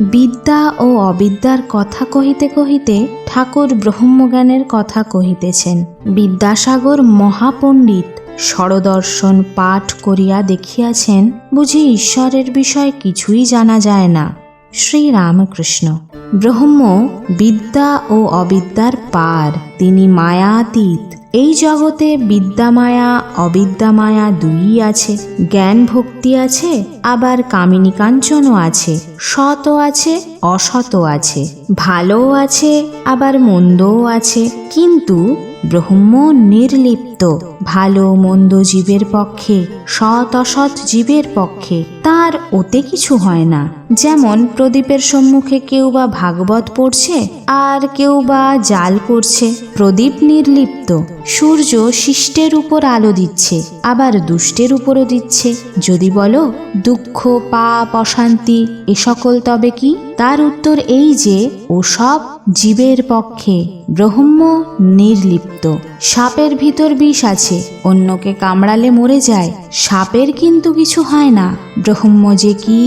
বিদ্যা ও অবিদ্যার কথা কহিতে কহিতে ঠাকুর ব্রহ্মজ্ঞানের কথা কহিতেছেন। বিদ্যাসাগর মহাপণ্ডিত স্বরদর্শন পাঠ করিয়া দেখিয়াছেন, বুঝি ঈশ্বরের বিষয় কিছুই জানা যায় না। শ্রীরামকৃষ্ণ ব্রহ্ম, বিদ্যা ও অবিদ্যার পার, তিনি মায়াতীত। এই জগতে বিদ্যামায়া, অবিদ্যামায়া দুইই আছে। জ্ঞান ভক্তি আছে, আবার কামিনী কাঞ্চনও আছে। সতও আছে অসতও আছে। ভালোও আছে, আবার মন্দও আছে। কিন্তু ব্রহ্ম নির্লিপ্ত। ভালো মন্দ জীবের পক্ষে, সৎ অসৎ জীবের পক্ষে, তার ওতে কিছু হয় না। যেমন প্রদীপের সম্মুখে কেউ বা ভাগবত পড়ছে, আর কেউ বা জাল করছে, প্রদীপ নির্লিপ্ত। সূর্য শিষ্টের উপর আলো দিচ্ছে, আবার দুষ্টের উপরও দিচ্ছে। যদি বলো, দুঃখ, পাপ, অশান্তি, এ সকল তবে কি? তার উত্তর এই যে, ও সব জীবের পক্ষে ব্রহ্ম নির্লিপ্ত। সাপের ভিতর বিষ আছে অন্যকে কামড়ালে মরে যায়, সাপের কিন্তু কিছু হয় না। ব্রহ্ম যে কি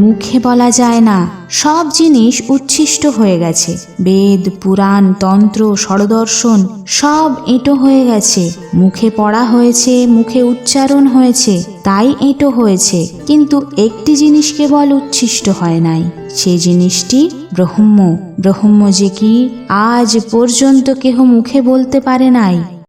মুখে বলা যায় না, সব জিনিস উচ্ছিষ্ট হয়ে গেছে। বেদ, পুরাণ, তন্ত্র ষড়দর্শন সব এঁটো হয়ে গেছে। মুখে পড়া হয়েছে, মুখে উচ্চারণ হয়েছে, তাই এঁটো হয়েছে। কিন্তু একটি জিনিস কেবল উচ্ছিষ্ট হয় নাই, সে জিনিসটি ব্রহ্ম। ব্রহ্ম যে কি আজ পর্যন্ত কেহ মুখে বলতে পারে নাই।